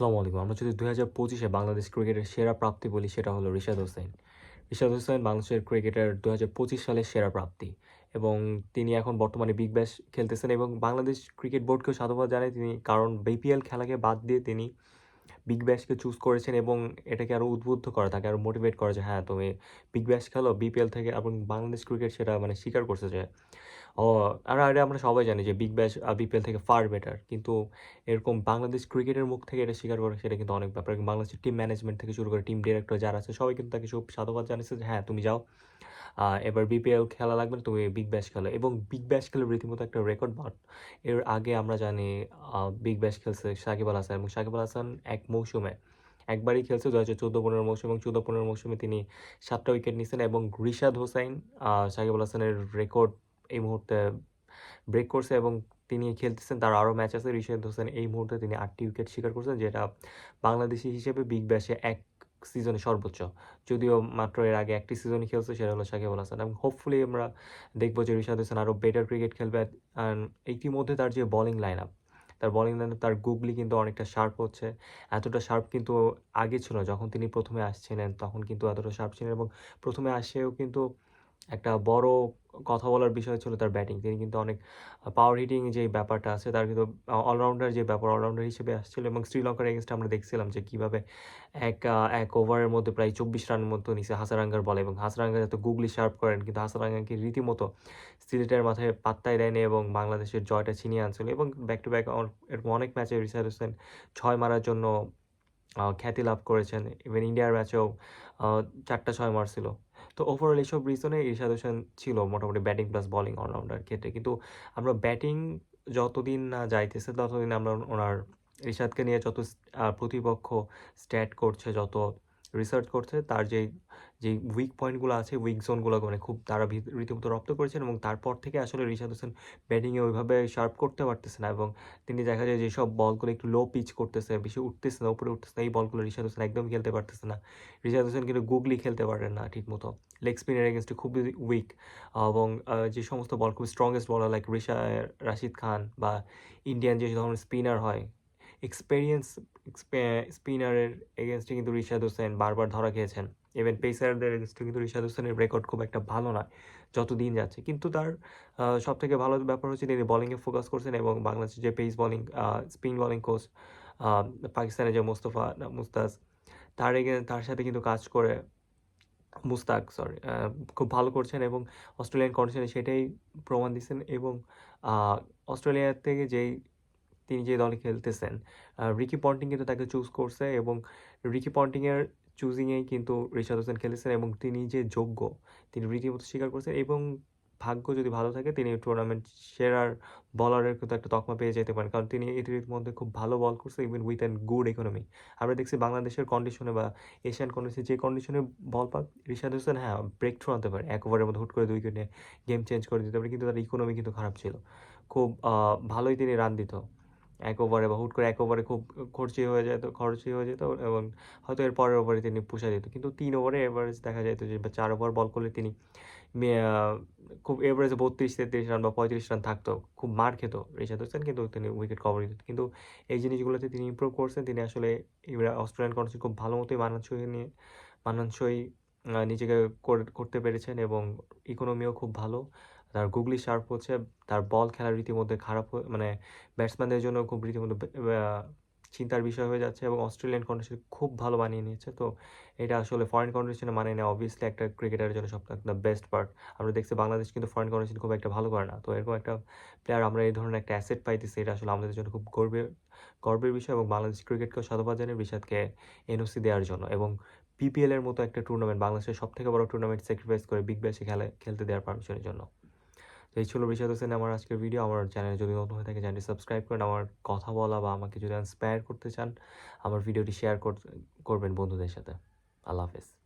আসসালামু আলাইকুম। আমরা যদি দু হাজার পঁচিশে বাংলাদেশ ক্রিকেটের সেরা প্রাপ্তি বলি, সেটা হলো রিশাদ হোসেন। রিশাদ হোসেন বাংলাদেশের ক্রিকেটের দু হাজার পঁচিশ সালের সেরা প্রাপ্তি এবং তিনি এখন বর্তমানে বিগ ব্যাশ খেলতেছেন এবং বাংলাদেশ ক্রিকেট বোর্ডকেও সাধুবাদ জানায় তিনি, কারণ বিপিএল খেলাকে বাদ দিয়ে তিনি বিগ ব্যাশকে চুজ করেছেন এবং এটাকে আরও উদ্বুদ্ধ করা, তাকে আরও মোটিভেট করা যে হ্যাঁ তুমি বিগ ব্যাশ খেলো বিপিএল থেকে এবং বাংলাদেশ ক্রিকেট সেটা মানে স্বীকার করছে যে, ও, আর এটা আমরা সবাই জানি যে বিগ ব্যাশ বিপিএল থেকে ফার বেটার কিন্তু এরকম বাংলাদেশ ক্রিকেটের মুখ থেকে এটা স্বীকার করে সেটা কিন্তু অনেক ব্যাপার। বাংলাদেশের টিম ম্যানেজমেন্ট থেকে শুরু করে টিম ডিরেক্টর যারা আছে, সবাই কিন্তু তাকে সব সাধুবাদ জানিয়েছে যে হ্যাঁ তুমি যাও। এবার বিপিএল খেলা লাগবে না, তুমি বিগ ব্যাশ খেলো। এবং বিগ ব্যাশ খেলে রীতিমতো একটা রেকর্ড বাট এর আগে আমরা জানি বিগ ব্যাশ খেলছে সাকিব আল হাসান। এবং সাকিব আল হাসান এক মৌসুমে, একবারই খেলছে দু হাজার চোদ্দ পনেরো মৌসুম। এবং চোদ্দ পনেরো মৌসুমে তিনি সাতটা উইকেট নিয়েছেন এবং রিশাদ হোসাইন সাকিব আল হাসানের রেকর্ড এই মুহূর্তে ব্রেক করছে এবং তিনি খেলতেছেন, তার আরও ম্যাচ আছে। রিশাদ হোসেন এই মুহূর্তে তিনি আটটি উইকেট শিকার করছেন, যেটা বাংলাদেশি হিসেবে বিগ ব্যাশে এক সিজনে সর্বোচ্চ। যদিও মাত্র এর আগে একটি সিজনই খেলছে, সেটা হলো সাকিব আল হাসান। এবং হোপফুলি আমরা দেখব যে রিশাদ হোসেন আরও বেটার ক্রিকেট খেলবে। ইতিমধ্যে তার যে বলিং লাইন আপ তার বলিং লাইন তার গুগলি কিন্তু অনেকটা শার্প হচ্ছে। এতটা শার্প কিন্তু আগে ছিল যখন তিনি প্রথমে আসছিলেন, তখন কিন্তু এতটা শার্প ছিলেন এবং প্রথমে আসেও কিন্তু একটা বড় কথা বলার বিষয় ছিল তার ব্যাটিং। তিনি কিন্তু অনেক পাওয়ার হিটিং যে ব্যাপারটা আছে, তার কিন্তু অলরাউন্ডার যে ব্যাপার অলরাউন্ডার হিসেবে আসছিল এবং শ্রীলঙ্কার এগেনস্টে আমরা দেখছিলাম যে কীভাবে এক এক ওভারের মধ্যে প্রায় চব্বিশ রানের মতো নিচে হাসারাঙ্গার বলে এবং হাসারাঙ্গা যাতে গুগলি শার্প করেন কিন্তু হাসারাঙ্গাকে রীতিমতো সিলেটের মাথায় পাত্তায় দেয়নি এবং বাংলাদেশের জয়টা ছিনিয়ে আনছিল এবং ব্যাক টু ব্যাক এরকম অনেক ম্যাচে রিসাদ হোসেন ছয় মারার জন্য খ্যাতি লাভ করেছেন। ইভেন ইন্ডিয়ার ম্যাচেও চারটা ছয় মারছিল। তো ওভারঅল এইসব রিজনে ইরশাদ হোসেন ছিল মোটামুটি ব্যাটিং প্লাস বলিং অলরাউন্ডার ক্ষেত্রে। কিন্তু আমরা ব্যাটিং যতদিন না যাইতেছে, ততদিন আমরা ওনার ইরশাদকে নিয়ে যত প্রতিপক্ষ স্ট্যাট করছে, যত রিসার্চ করছে, তার যে যে উইক পয়েন্টগুলো আছে উইক জোনগুলো মানে খুব তারা রীতিমতো রপ্ত করেছেন এবং তারপর থেকে আসলে রিশাদ হোসেন ব্যাটিংয়ে ওইভাবে শার্প করতে পারতেছে না এবং তিনি দেখা যায় যেসব বলগুলো একটু লো পিচ করতেছে, বেশি উঠতেছে না, উপরে উঠতেছে না, এই বলগুলো রিশাদ হোসেন একদম খেলতে পারতেছে না। রিশাদ হোসেন কিন্তু গুগলি খেলতে পারেন না ঠিক মতো। লেগ স্পিনের এগেনস্টে খুবই উইক এবং যে সমস্ত বল খুব স্ট্রংগেস্ট বলার লাইক রিশা, রাশিদ খান বা ইন্ডিয়ান যে ধরনের স্পিনার হয় এক্সপেরিয়েন্স স্পিনারের এগেনস্টে কিন্তু রিশাদ হোসেন বারবার ধরা খেয়েছেন। ইভেন পেসারদের এগেনস্টে কিন্তু রিশাদ হোসেনের রেকর্ড খুব একটা ভালো নয় যত দিন যাচ্ছে। কিন্তু তার সব থেকে ভালো ব্যাপার হচ্ছে তিনি বোলিংয়ে ফোকাস করছেন এবং বাংলাদেশের যে pace bowling spin bowling coach পাকিস্তানের যে মোস্তফা, মুস্তাজ, তার এগে তার সাথে কিন্তু কাজ করে মুস্তাক সরি খুব ভালো করছেন এবং অস্ট্রেলিয়ান কন্ডিশনে সেটাই প্রমাণ দিচ্ছেন এবং অস্ট্রেলিয়া থেকে যেই তিনি যে দলে খেলতেছেন। রিকি পন্টিং কিন্তু তাকে চুজ করছে এবং রিকি পন্টিংয়ের চুজিংয়েই কিন্তু রিশাদ হোসেন খেলেছেন এবং তিনি যে যোগ্য, তিনি রীতিমতো স্বীকার করছেন এবং ভাগ্য যদি ভালো থাকে তিনি টুর্নামেন্ট সেরার বলারের কিন্তু একটা তকমা পেয়ে যেতে পারেন। কারণ তিনি এটির মধ্যে খুব ভালো বল করছে even with an good economy আমরা দেখছি বাংলাদেশের কন্ডিশনে বা এশিয়ান কন্ডিশনে যে কন্ডিশনে বল পাক, রিশাদ হোসেন হ্যাঁ ব্রেক থ্রু আনতে পারে। এক ওভারের মধ্যে হুট করে দুই উইকেটে গেম চেঞ্জ করে দিতে পারে, কিন্তু তার ইকোনমি কিন্তু খারাপ ছিল। খুব ভালোই তিনি রান দিত। এক ওভারে বা হুট করে এক ওভারে খুব খরচি হয়ে যেত, খরচি হয়ে যেত এবং হয়তো এর পরের ওভারে তিনি পুষা দিত কিন্তু তিন ওভারে এভারেজ দেখা যেত যে, বা চার ওভার বল করলে তিনি খুব এভারেজে বত্রিশ, তেত্রিশ রান বা পঁয়ত্রিশ রান থাকতো, খুব মার খেত রিশাদ হোসেন কিন্তু তিনি উইকেট কভার দিত। কিন্তু এই জিনিসগুলোতে তিনি ইমপ্রুভ করছেন, তিনি আসলে অস্ট্রেলিয়ান কন্ডিশন খুব ভালো মতোই মানানসই নিয়ে, মানানসই নিজেকে করে- করতে পেরেছেন এবং ইকোনমিও খুব ভালো। তার গুগলি শার্প হচ্ছে, তার বল খেলার রীতিমধ্যে খারাপ মানে ব্যাটসম্যানদের জন্য খুব রীতিমতো চিন্তার বিষয় হয়ে যাচ্ছে এবং অস্ট্রেলিয়ান কন্ডিশন খুব ভালো বানিয়ে নিয়েছে। তো এটা আসলে ফরেন কন্ডিশনে মানে নেওয়া অবভিয়াসলি একটা ক্রিকেটারের জন্য সব দ্য বেস্ট পার্ট আমরা দেখছি বাংলাদেশ কিন্তু ফরেন কন্ডিশন খুব একটা ভালো করে না। তো এরকম একটা প্লেয়ার আমরা এই ধরনের একটা অ্যাসেট পাইতেছি, এটা আসলে আমাদের জন্য খুব গর্বের গর্বের বিষয় এবং বাংলাদেশ ক্রিকেটকেও সাধুবাদ জানিয়ে বিষাদকে এনওসি দেওয়ার জন্য এবং পিপিএল এর মতো একটা টুর্নামেন্ট বাংলাদেশের সব থেকে বড় টুর্নামেন্ট স্যাক্রিফাইস করে বিগ ব্যাশে খেলে, খেলতে দেওয়ার পারমিশনের জন্য। এই ছিল রিশাদ হোসেন আমার আজকের ভিডিও আমার চ্যানেলে যদি নতুন হয়ে থাকে চ্যানেলটি সাবস্ক্রাইব করেন আমার কথা বলা বা আমাকে যদি ইন্সপায়ার করতে চান, আমার ভিডিওটি শেয়ার করবেন বন্ধুদের সাথে। আল্লাহ হাফেজ।